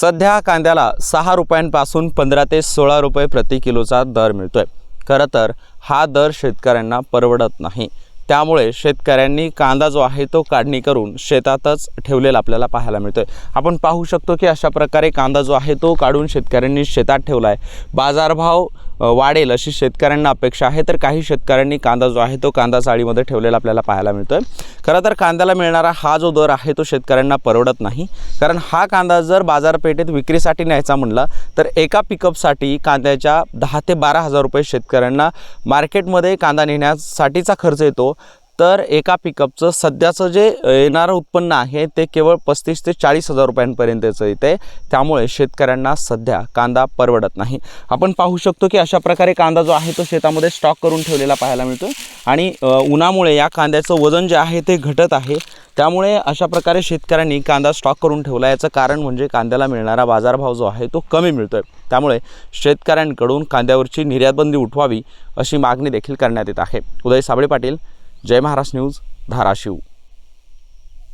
सध्या कांद्याला सहा रुपयांपासून पंधरा ते सोळा रुपये प्रति किलोचा दर मिळतोय. खरं तर हा दर शेतकऱ्यांना परवडत नाही. त्यामुळे शेतकऱ्यांनी कांदा जो आहे तो काढणी करून शेतातच ठेवलेला आपल्याला पाहायला मिळतोय. आपण पाहू शकतो की अशा प्रकारे कांदा जो आहे तो काढून शेतकऱ्यांनी शेतात ठेवला आहे बाजारभाव वाढेल अशी शेतकऱ्यांना अपेक्षा आहे तर काही शेतकऱ्यांनी कांदा जो आहे तो कांदा चाळीमध्ये ठेवलेला आपल्याला पाहायला मिळतोय. खरं तर कांद्याला मिळणारा हा जो दर आहे तो शेतकऱ्यांना परवडत नाही. कारण हा कांदा जर बाजारपेठेत विक्रीसाठी न्यायचा म्हणला तर एका पिकअपसाठी कांद्याच्या दहा ते बारा हजार रुपये शेतकऱ्यांना मार्केटमध्ये कांदा नेण्यासाठीचा खर्च येतो. तर एका पिकअपचं सध्याचं जे येणारं उत्पन्न आहे ते केवळ पस्तीस ते चाळीस हजार रुपयांपर्यंतचं येते त्यामुळे शेतकऱ्यांना सध्या कांदा परवडत नाही. आपण पाहू शकतो की अशा प्रकारे कांदा जो आहे तो शेतामध्ये स्टॉक करून ठेवलेला पाहायला मिळतो आणि उन्हामुळे या कांद्याचं वजन जे आहे ते घटत आहे. त्यामुळे अशा प्रकारे शेतकऱ्यांनी कांदा स्टॉक करून ठेवला. याचं कारण म्हणजे कांद्याला मिळणारा बाजारभाव जो आहे तो कमी मिळतो आहे त्यामुळे शेतकऱ्यांकडून कांद्यावरची निर्यातबंदी उठवावी अशी मागणी देखील करण्यात येत आहे. उदय साबळे पाटील जय महाराष्ट्र न्यूज धाराशिव.